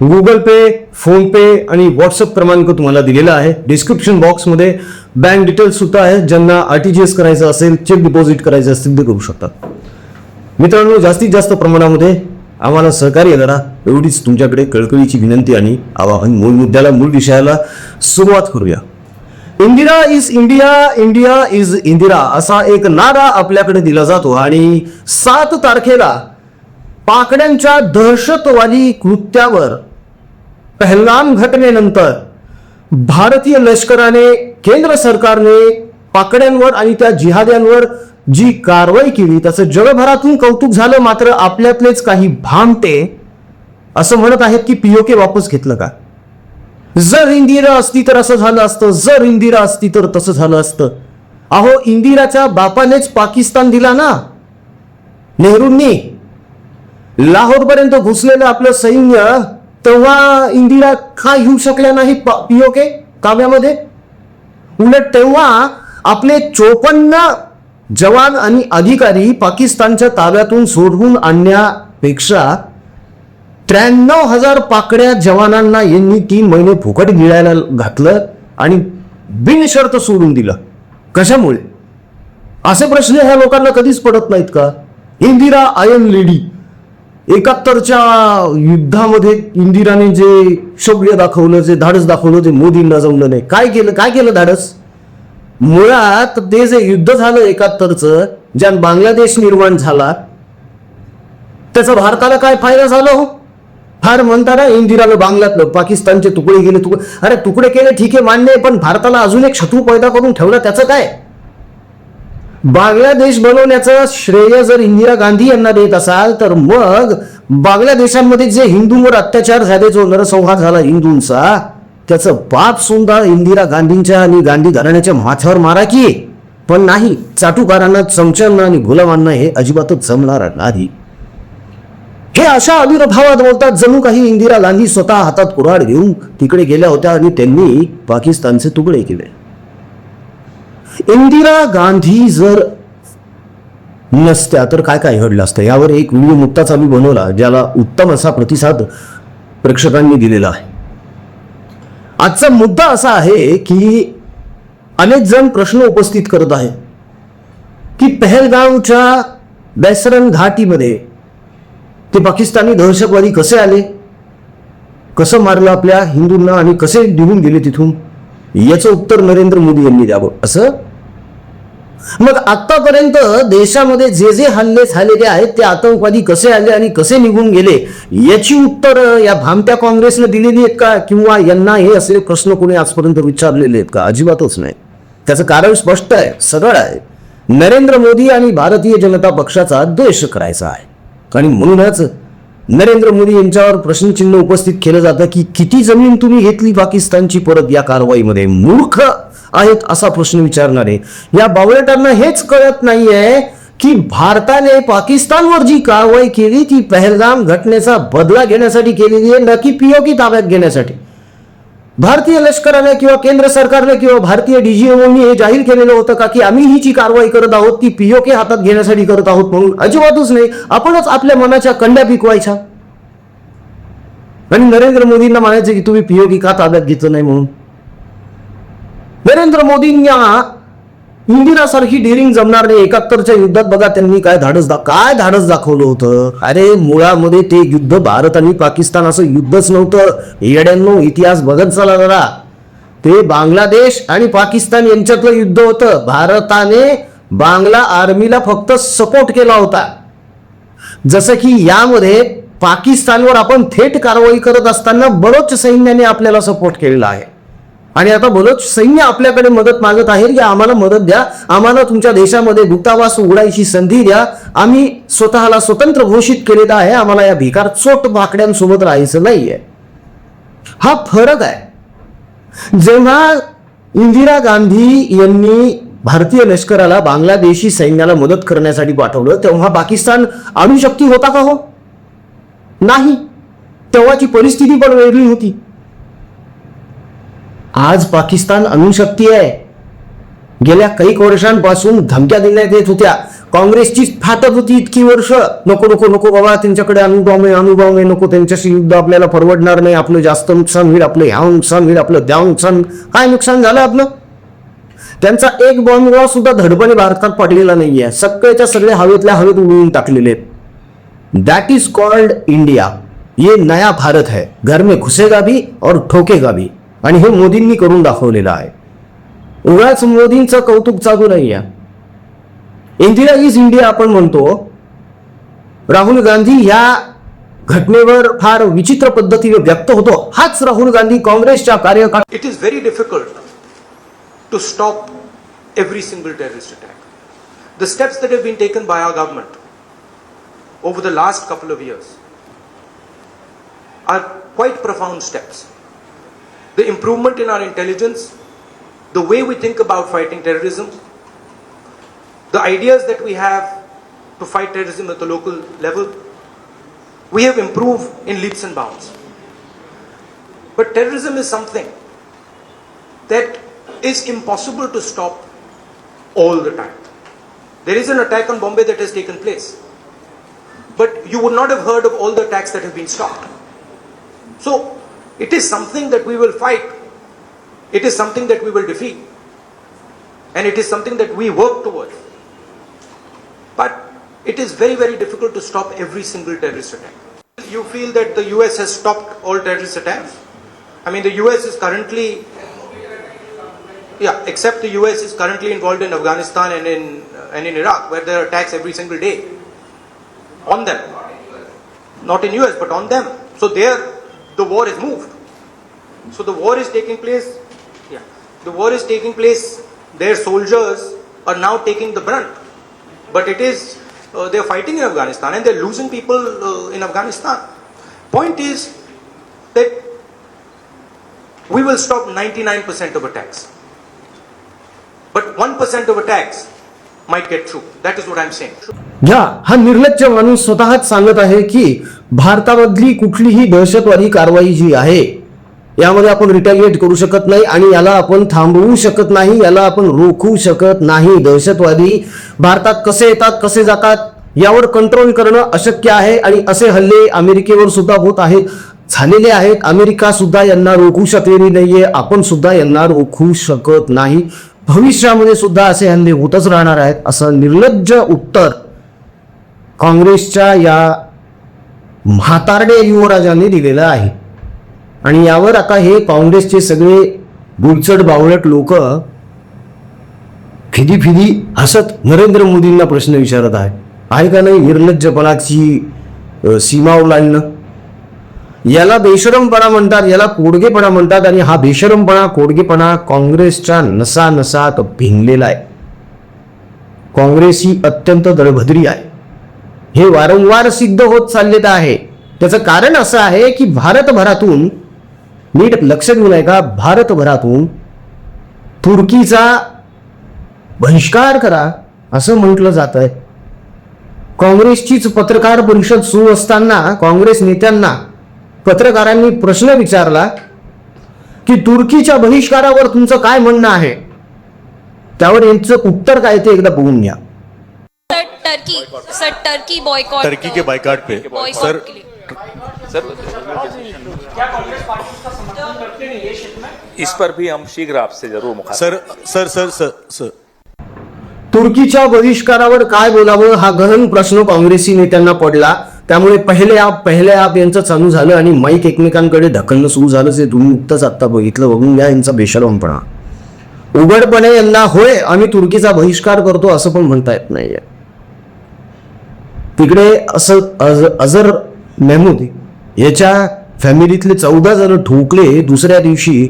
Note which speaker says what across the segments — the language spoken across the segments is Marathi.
Speaker 1: गुगल पे फोनपे आणि व्हॉट्सअप क्रमांक तुम्हाला दिलेला आहे. डिस्क्रिप्शन बॉक्समध्ये बँक डिटेल्स सुद्धा आहेत ज्यांना आर टी जी एस करायचं असेल चेक डिपॉझिट करायचं असेल ते करू शकतात. मित्रांनो जास्तीत जास्त प्रमाणामध्ये आम्हाला सहकार्य करा. एवढीच तुमच्याकडे कळकळीची विनंती आणि आवाहन मूळ मुद्द्याला मूळ विषयाला सुरुवात करूया. Indira is India India is Indira असा एक नारा आपल्याकडे दिला जातो आणि सात तारखेला पाकड्यांच्या दहशतवादी कृत्यावर पहलगाम घटनेनंतर भारतीय लष्कराने केंद्र सरकारने पाकड्यांवर आणि त्या जिहाद्यांवर जी कारवाई केली त्याचं जगभरातून कौतुक झालं मात्र आपल्यातलेच काही भामटे असं म्हणत आहेत की पीओके वापस घेतलं का? जर इंदिरा असती तर असं झालं असतं जर इंदिरा असती तर तसं झालं असतं. अहो इंदिराच्या बापानेच पाकिस्तान दिला ना? नेहरूंनी लाहोरपर्यंत घुसलेलं आपलं सैन्य तेव्हा इंदिरा का येऊ शकल्या नाही पीओके काव्यामध्ये? उलट तेव्हा आपले चोपन्न जवान आणि अधिकारी पाकिस्तानच्या ताब्यातून सोडवून आणण्यापेक्षा त्र्याण्णव हजार पाकड्या जवानांना यांनी तीन महिने फुकट गिळायला घातलं आणि बिनशर्त सोडून दिलं. कशामुळे? असे प्रश्न ह्या लोकांना कधीच पडत नाहीत का? Indira I am lady. एकाहत्तरच्या युद्धामध्ये इंदिराने जे शौर्य दाखवलं जे धाडस दाखवलं ते मोदींना जमलं नाही काय केलं? काय केलं धाडस? मुळात ते जे युद्ध झालं एकाहत्तरचं ज्यात बांगलादेश निर्माण झाला त्याचा भारताला काय फायदा झाला हो? फार म्हणता ना इंदिरानं बांगलातलं पाकिस्तानचे तुकडे गेले तुकडे अरे तुकडे केले ठीक आहे मान्य आहे पण भारताला अजून एक शत्रू पैदा करून ठेवला त्याचं काय? बांगलादेश बनवण्याचं श्रेय जर इंदिरा गांधी यांना देत असाल तर मग बांगलादेशांमध्ये जे हिंदूंवर अत्याचार झाले जो नरसंहार झाला हिंदूंचा त्याचं बाप सुद्धा इंदिरा गांधींच्या आणि गांधी घराण्याच्या माथ्यावर मारा की. पण नाही चाटुकारांना चमच्यांना आणि गुलामांना हे अजिबातच जमणार नाही. हे अशा अविर्भावात बोलतात जणू काही इंदिरा गांधी स्वतः हातात कुऱ्हाड घेऊन तिकडे गेल्या होत्या आणि त्यांनी पाकिस्तानचे तुकडे केले. इंदिरा गांधी जर नसत्या तर काय काय घडलं असतं? यावर एक व्हिडिओ नुकताच आम्ही बनवला ज्याला उत्तम असा प्रतिसाद प्रेक्षकांनी दिलेला आहे. आजचा मुद्दा असा आहे की अनेक जण प्रश्न उपस्थित करत आहेत की पहलगावच्या बेसरन घाटीमध्ये ते पाकिस्तानी दहशतवादी कसे आले? कसं मारलं आपल्या हिंदूंना आणि कसे निघून गेले तिथून? याचं उत्तर नरेंद्र मोदी यांनी द्यावं असं मग आतापर्यंत देशामध्ये जे जे हल्ले झालेले आहेत ते आतंकवादी कसे आले आणि कसे निघून गेले याची उत्तर या भामट्या काँग्रेसनं दिलेली आहेत का? किंवा यांना हे असे प्रश्न कोणी आजपर्यंत विचारलेले आहेत का? अजिबातच नाही. त्याचं कारण स्पष्ट आहे सरळ आहे. नरेंद्र मोदी आणि भारतीय जनता पक्षाचा द्वेष करायचा आहे. आणि म्हणूनच नरेंद्र मोदी यांच्यावर प्रश्नचिन्ह उपस्थित केलं जातं की किती जमीन तुम्ही घेतली पाकिस्तानची परत या कारवाईमध्ये? मूर्ख आहेत असा प्रश्न विचारणारे. या बावळेटांना हेच कळत नाहीये की भारताने पाकिस्तानवर जी कारवाई केली ती पहलगाम घटनेचा बदला घेण्यासाठी केलेली आहे न की पीओकी ताब्यात घेण्यासाठी. भारतीय लष्कराने किंवा केंद्र सरकारने किंवा भारतीय डीजीएमओनी हे जाहीर केलेलं होतं का की आम्ही ही जी कारवाई करत आहोत ती पीओके हातात घेण्यासाठी करत आहोत म्हणून? अजिबातच नाही. आपणच आपल्या मनाच्या कंड्या पिकवायच्या. आणि नरेंद्र मोदींना म्हणायचं की तुम्ही पीओके का ताब्यात घेतलं नाही म्हणून? नरेंद्र मोदींना इंदिरासारखी डिरिंग जमणार नाही एकाहत्तरच्या युद्धात बघा त्यांनी काय धाडस दा काय धाडस दाखवलं होतं? अरे मुळामध्ये ते युद्ध भारत आणि पाकिस्तान असं युद्धच नव्हतं. येड्यांनो इतिहास बघत चला जरा. ते बांगलादेश आणि पाकिस्तान यांच्यातलं युद्ध होतं. भारताने बांगला आर्मीला फक्त सपोर्ट केला होता. जसं की यामध्ये पाकिस्तानवर आपण थेट कारवाई करत असताना बरोच सैन्याने आपल्याला सपोर्ट केलेला आहे. आणि आता बोलत सैन्य आपल्याकडे मदत मागत आहे की आम्हाला मदत द्या. आम्हाला तुमच्या देशामध्ये दूतावास उघडायची संधी द्या. आम्ही स्वतःला स्वतंत्र घोषित केलेलं आहे. आम्हाला या भिकार चोट भाकड्यांसोबत राहायचं नाहीये. हा फरक आहे. जेव्हा इंदिरा गांधी यांनी भारतीय लष्कराला बांगलादेशी सैन्याला मदत करण्यासाठी पाठवलं तेव्हा पाकिस्तान अणुशक्ती होता का हो? नाही. तेव्हाची परिस्थिती पण वेगळी होती. आज पाकिस्तान अणुशक्ती आहे. गेल्या काही वर्षांपासून धमक्या देण्यात येत होत्या. काँग्रेसची फाटत होती इतकी वर्ष. नको नको नको बाबा त्यांच्याकडे अनुभव आहे अनुभव आहे नको त्यांच्याशी युद्ध आपल्याला परवडणार नाही. आपलं जास्त नुकसान होईल आपलं ह्या नुकसान होईल आपलं द्या नुकसान. काय नुकसान झालं आपलं? त्यांचा एक बॉम्ब सुद्धा धडपणे भारतात पडलेला नाहीये. सगळेच्या सगळे हवेतल्या हवेत उडवून टाकलेले आहेत. दॅट इज कॉल्ड इंडिया ये नया भारत है. घर में घुसेगा भी और ठोकेगा भी. आणि हे मोदींनी करून दाखवलेलं आहे. उगाच मोदींचं कौतुक चालू नाही आहे इंदिरा इज इंडिया आपण म्हणतो. राहुल गांधी ह्या घटनेवर फार विचित्र पद्धतीने व्यक्त होतो. हाच राहुल गांधी काँग्रेसच्या कार्यकाळ
Speaker 2: it is very difficult to stop every single terrorist attack the steps that have been taken by our government over the last couple of years are quite profound steps The improvement in our intelligence, the way we think about fighting terrorism, the ideas that we have to fight terrorism at the local level, we have improved in leaps and bounds. But terrorism is something that is impossible to stop all the time. There is an attack on Bombay that has taken place. But you would not have heard of all the attacks that have been stopped. So, it is something that we will fight. It is something that we will defeat. And it is something that we work towards. But it is very, very difficult to stop every single terrorist attack. You feel that the US has stopped all terrorist attacks? I mean, the US is currently yeah, except the US is currently involved in Afghanistan and in and in Iraq, where there are attacks every single day on them. Not in US, but on them. So there, the war is moved. So the war is taking place. Yeah, the war is taking place. Their soldiers are now taking the brunt, but it is uh, they are fighting in Afghanistan and they're losing people uh, in Afghanistan. Point is that we will stop 99% of attacks. But 1% of attacks might get through. That is what I'm saying.
Speaker 1: घ्या हा निर्लज्ज माणूस स्वतःच सांगत आहे की भारतामधली कुठलीही दहशतवादी कारवाई जी आहे यामध्ये आपण रिटॅलिएट करू शकत नाही आणि याला आपण थांबवू शकत नाही याला आपण रोखू शकत नाही दहशतवादी भारतात कसे येतात कसे जातात यावर कंट्रोल करणं अशक्य आहे आणि असे हल्ले अमेरिकेवर सुद्धा होत आहेत झालेले आहेत अमेरिका सुद्धा यांना रोखू शकलेली नाहीये आपण सुद्धा यांना रोखू शकत नाही भविष्यामध्ये सुद्धा असे हल्ले होतच राहणार आहेत असं निर्लज्ज उत्तर काँग्रेसच्या या म्हातारडे युवराजांनी दिलेलं आहे. आणि यावर आता हे काँग्रेसचे सगळे गुलचड बावळट लोक फिदी फिदी हसत नरेंद्र मोदींना प्रश्न विचारत आहे आहे का नाही निर्लज्जपणाची सीमा ओलांडणं? याला बेशरमपणा म्हणतात याला कोडगेपणा म्हणतात आणि हा बेशरमपणा कोडगेपणा काँग्रेसच्या नसा नसात भिंगलेला आहे. काँग्रेस ही अत्यंत दळभद्री आहे. हे वारंवार सिद्ध होत चाललेलं आहे. त्याचं कारण असं आहे की भारतभरातून नीट लक्ष देऊ नये का भारतभरातून तुर्कीचा बहिष्कार करा असं म्हटलं जात आहे काँग्रेसचीच पत्रकार परिषद सुरू असताना काँग्रेस नेत्यांना पत्रकारांनी प्रश्न विचारला की तुर्कीच्या बहिष्कारावर तुमचं काय म्हणणं आहे? त्यावर यांचं उत्तर काय ते एकदा बघून घ्या.
Speaker 3: Sir Turkey sir Turkey boycott
Speaker 4: Turkey के बाइकाट पे. सर
Speaker 5: इस पर भी हम शीघ्र आपसे जरूर मुखातिब
Speaker 4: sir sir sir sir sir.
Speaker 1: तुर्कीच्या बहिष्कारावर काय बोलावं हा गहन प्रश्न काँग्रेसी नेत्यांना पडला. त्यामुळे पहिले आप पहिले आप यांचं चालू झालं आणि माईक एकमेकांकडे ढकलणं सुरू झालं ते तुम्ही नुकतंच आत्ता बघितलं बघून घ्या यांचा बेशरमपणा. उघडपणे यांना होय आम्ही तुर्कीचा बहिष्कार करतो असं पण म्हणता येत नाहीये. तिकडे असं अज- अझर मेहमूद याच्या फॅमिलीतले चौदा जण ठोकले दुसऱ्या दिवशी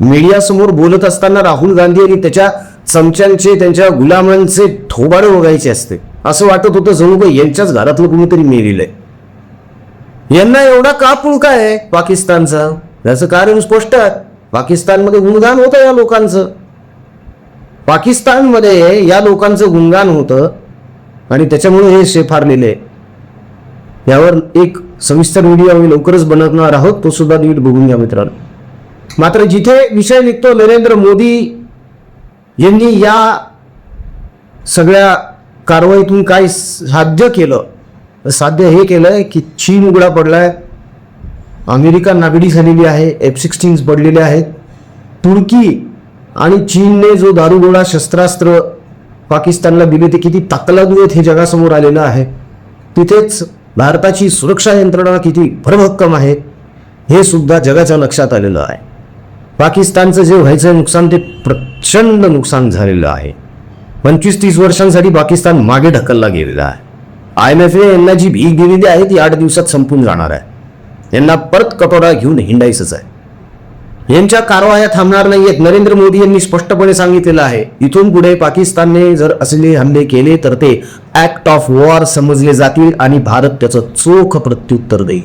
Speaker 1: मीडियासमोर बोलत असताना राहुल गांधी आणि त्याच्या चमच्यांचे त्यांच्या गुलामांचे थोबाडं बघायचे असते. असं वाटत होतं जणू का यांच्याच घरातलं कुणीतरी मेलेलंय यांना एवढा का पुळका आहे पाकिस्तानचा? याचं कारण स्पष्ट आहे. पाकिस्तानमध्ये गुणगान होतं या लोकांचं. पाकिस्तानमध्ये या लोकांचं गुणगान होतं आणि त्याच्यामुळे हे शेफारलेले यावर एक सविस्तर व्हिडिओ आम्ही लवकरच बनवणार आहोत. तो सुद्धा नीट बघून घ्या मित्रांनो. मात्र जिथे विषय निघतो नरेंद्र मोदी यांनी या सगळ्या कारवाईतून काय साध्य केलं? साध्य हे केलं आहे की चीन उघडा पडला आहे अमेरिका नागडी झालेली आहे एफ सिक्स्टीन्स पडलेले आहेत. तुर्की आणि चीनने जो दारुगोळा शस्त्रास्त्र पाकिस्तानला दिले ते किती ताकलादू हे जगासमोर आलेलं आहे. तिथेच भारताची सुरक्षा यंत्रणा किती भरभक्कम आहे हे सुद्धा जगाच्या लक्षात आलेलं आहे. पाकिस्तानचं जे व्हायचं नुकसान ते प्रचंड नुकसान झालेलं आहे. पंचवीस तीस वर्षांसाठी पाकिस्तान मागे ढकलला गेलेला आहे. आय एम एफ ए यांना जी भीक दिलेली आहे ती आठ दिवसात संपून जाणार आहे. यांना परत कटोरा घेऊन हिंडायचंच आहे. यांच्या कारवाया थांबणार नाहीयेत नरेंद्र मोदी यांनी स्पष्टपणे सांगितलेलं आहे. इथून पुढे पाकिस्तानने जर असले हल्ले केले तर ते ऍक्ट ऑफ वॉर समजले जातील आणि भारत त्याचं चोख प्रत्युत्तर देईल.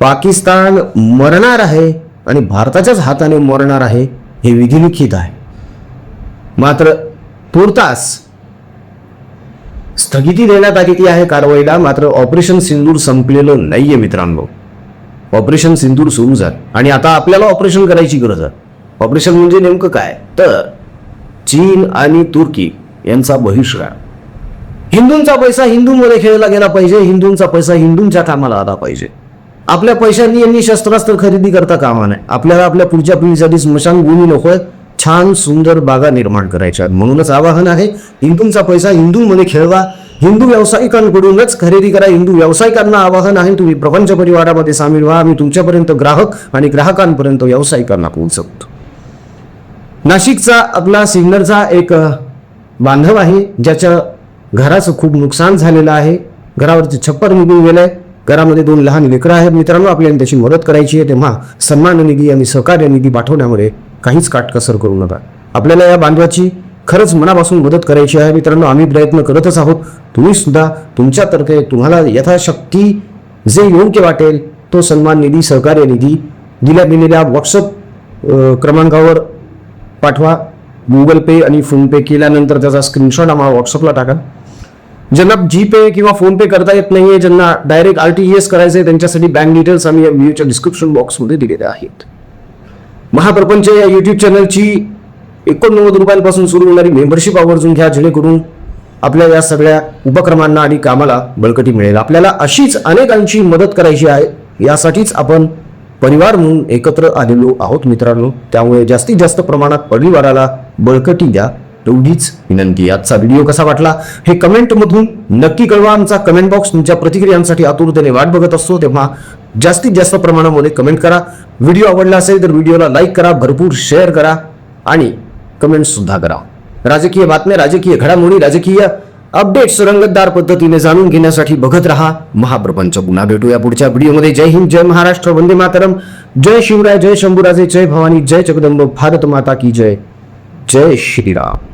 Speaker 1: पाकिस्तान मरणार आहे आणि भारताच्याच हाताने मरणार आहे हे विधिलिखित आहे. मात्र तुर्तास स्थगिती देण्यात आलेली आहे कारवाईला. मात्र ऑपरेशन सिंदूर संपलेलं नाहीये मित्रांनो. ऑपरेशन सिंदूर सुरू झालं. आणि आता आपल्याला ऑपरेशन करायची गरज आहे. ऑपरेशन म्हणजे नेमकं काय? तर चीन आणि तुर्की यांचा बहिष्कार. हिंदूंचा पैसा हिंदूंमध्ये खेळला गेला पाहिजे. हिंदूंचा पैसा हिंदूंच्या कामाला आला पाहिजे. आपल्या पैशांनी यांनी शस्त्रास्त्र खरेदी करता कामा नाही आपल्याला आपल्या पुढच्या पिढीसाठी स्मशानभूमी नकोय छान सुंदर बागा निर्माण करायच्या. म्हणूनच आवाहन आहे हिंदूंचा पैसा हिंदूंमध्ये खेळवा. हिंदू व्यावसायिकांकडूनच खरेदी करा. हिंदू व्यावसायिकांना आवाहन आहे तुम्ही प्रपंच परिवारामध्ये सामील व्हा. आम्ही तुमच्यापर्यंत ग्राहक आणि ग्राहकांपर्यंत व्यावसायिकांना पोहोचवतो. नाशिकचा आपला सिग्नरचा एक बांधव आहे ज्याच्या घराचं खूप नुकसान झालेलं आहे. घरावरचे छप्पर निघून गेलंय. घरामध्ये दोन लहान लेकरं आहेत मित्रांनो आपल्याला त्याची मदत करायची आहे. तेव्हा सन्मान निधी आणि सहकार्य निधी पाठवण्यामध्ये काहीच काटकसर करू नका. आपल्याला या बांधवाची खरंच मनापासून मदत करायची आहे. मित्रांनो आम्ही प्रयत्न करतच आहोत. तुम्ही सुद्धा तुमच्यातर्फे तुम्हाला यथाशक्ती जे योग्य वाटेल तो सन्मान निधी सहकार्य निधी दिल्या गेलेल्या व्हॉट्सअप क्रमांकावर पाठवा. गुगल पे आणि फोनपे केल्यानंतर त्याचा स्क्रीनशॉट आम्हाला व्हॉट्सअपला टाका. ज्यांना जीपे किंवा फोनपे करता येत नाहीये ज्यांना डायरेक्ट आर टी एस करायचं आहे त्यांच्यासाठी बँक डिटेल्स आम्ही या व्हिडिओच्या डिस्क्रिप्शन बॉक्समध्ये दिलेल्या आहेत. महाप्रपंच या यूट्यूब चॅनलची एकोणनव्वद रुपयांपासून सुरू होणारी मेंबरशिप आवर्जून घ्या जेणेकरून आपल्या या सगळ्या उपक्रमांना आणि कामाला बळकटी मिळेल. आपल्याला अशीच अनेकांची मदत करायची आहे. यासाठीच आपण परिवार म्हणून एकत्र आलेलो आहोत मित्रांनो. त्यामुळे जास्तीत जास्त प्रमाणात परिवाराला बळकटी द्या. एवढीच विनंती आजचा व्हिडिओ कसा वाटला हे कमेंटमधून नक्की कळवा. आमचा कमेंट बॉक्स तुमच्या प्रतिक्रियांसाठी आतुरतेने वाट बघत असतो. तेव्हा जास्तीत जास्त प्रमाणामध्ये कमेंट करा. व्हिडिओ आवडला असेल तर व्हिडिओला लाईक करा. भरपूर शेअर करा आणि कमेंटसुद्धा करा. राजकीय बातम्या राजकीय घडामोडी राजकीय अपडेट्स रंगतदार पद्धतीने जाणून घेण्यासाठी बघत रहा. महाप्रपंच पुन्हा भेटूया पुढच्या व्हिडिओमध्ये जय हिंद जय महाराष्ट्र. वंदे मातरम. जय शिवराय जय शंभूराजे जय भवानी जय जगदंब. भारत माता की जय. जय श्रीराम.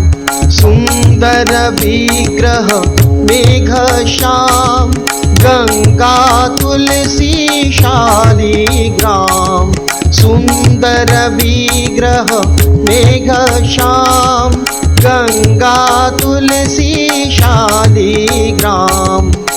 Speaker 6: सुन्दर विग्रह मेघ श्याम गङ्गा तुलसी शालिग्राम सुन्दर विग्रह मेघ श्याम गङ्गा तुलसी शालिग्राम